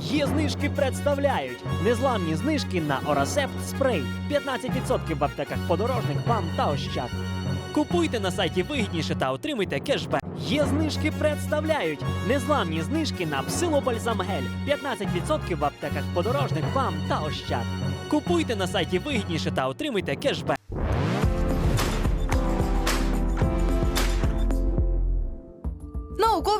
Є знижки представляють незламні знижки на Орасепт спрей 15% в аптеках подорожник, бам та ощад. Купуйте на сайті вигідніше та отримуйте кешбек. Є знижки представляють незламні знижки на псилобальзам гель 15% в аптеках подорожник, бам та ощад. Купуйте на сайті вигідніше та отримуйте кешбек.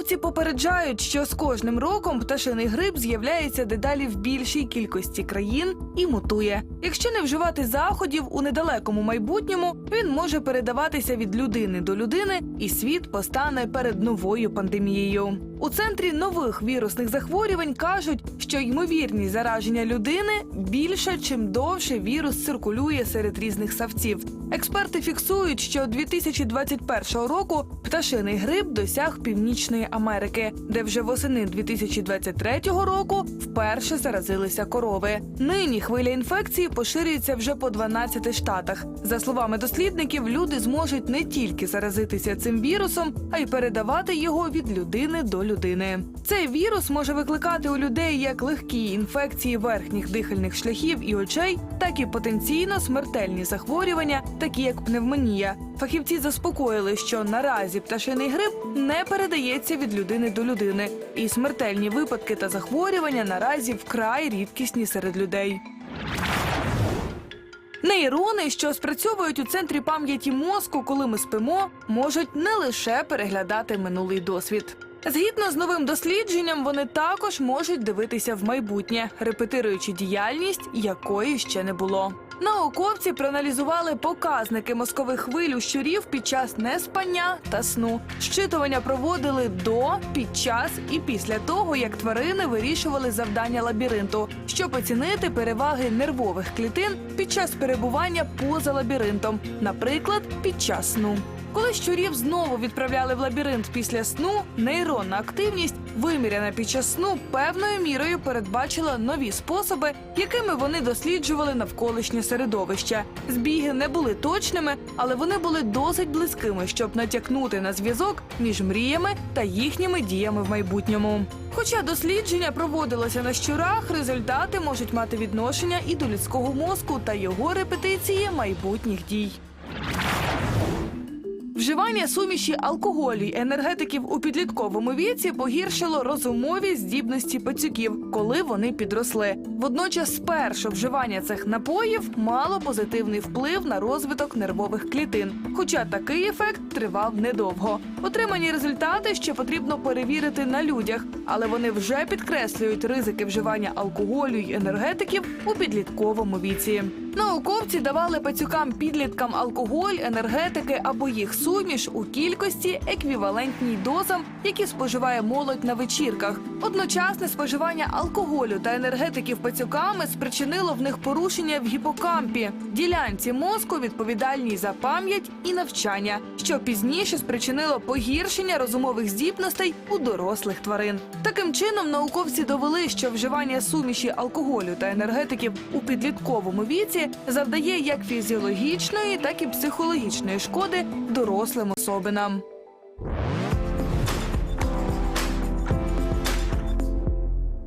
Науковці попереджають, що з кожним роком пташиний грип з'являється дедалі в більшій кількості країн і мутує. Якщо не вживати заходів у недалекому майбутньому, він може передаватися від людини до людини, і світ постане перед новою пандемією. У центрі нових вірусних захворювань кажуть, що ймовірність зараження людини більша, чим довше вірус циркулює серед різних савців. Експерти фіксують, що 2021 року пташиний грип досяг Північної Америки, де вже восени 2023 року вперше заразилися корови. Нині хвиля інфекції поширюється вже по 12 штатах. За словами дослідників, люди зможуть не тільки заразитися цим вірусом, а й передавати його від людини до людини. Цей вірус може викликати у людей як легкі інфекції верхніх дихальних шляхів і очей, так і потенційно смертельні захворювання, такі як пневмонія. Фахівці заспокоїли, що наразі пташиний грип не передається від людини до людини, і смертельні випадки та захворювання наразі вкрай рідкісні серед людей. Нейрони, що спрацьовують у центрі пам'яті мозку, коли ми спимо, можуть не лише переглядати минулий досвід. Згідно з новим дослідженням, вони також можуть дивитися в майбутнє, репетируючи діяльність, якої ще не було. Науковці проаналізували показники мозкових хвиль у щурів під час неспання та сну. Щитування проводили до, під час і після того, як тварини вирішували завдання лабіринту, щоб оцінити переваги нервових клітин під час перебування поза лабіринтом, наприклад, під час сну. Коли щурів знову відправляли в лабіринт після сну, нейронна активність, виміряна під час сну, певною мірою передбачила нові способи, якими вони досліджували навколишнє середовище. Збіги не були точними, але вони були досить близькими, щоб натякнути на зв'язок між мріями та їхніми діями в майбутньому. Хоча дослідження проводилося на щурах, результати можуть мати відношення і до людського мозку та його репетиції майбутніх дій. Вживання суміші алкоголю й енергетиків у підлітковому віці погіршило розумові здібності пацюків, коли вони підросли. Водночас, спершу вживання цих напоїв мало позитивний вплив на розвиток нервових клітин. Хоча такий ефект тривав недовго. Отримані результати ще потрібно перевірити на людях, але вони вже підкреслюють ризики вживання алкоголю й енергетиків у підлітковому віці. Науковці давали пацюкам підліткам алкоголь, енергетики або їх суміш у кількості еквівалентній дозам, які споживає молодь на вечірках. Одночасне споживання алкоголю та енергетиків пацюками спричинило в них порушення в гіпокампі, ділянці мозку відповідальній за пам'ять і навчання, що пізніше спричинило погіршення розумових здібностей у дорослих тварин. Таким чином, науковці довели, що вживання суміші алкоголю та енергетиків у підлітковому віці завдає як фізіологічної, так і психологічної шкоди дорослим особинам.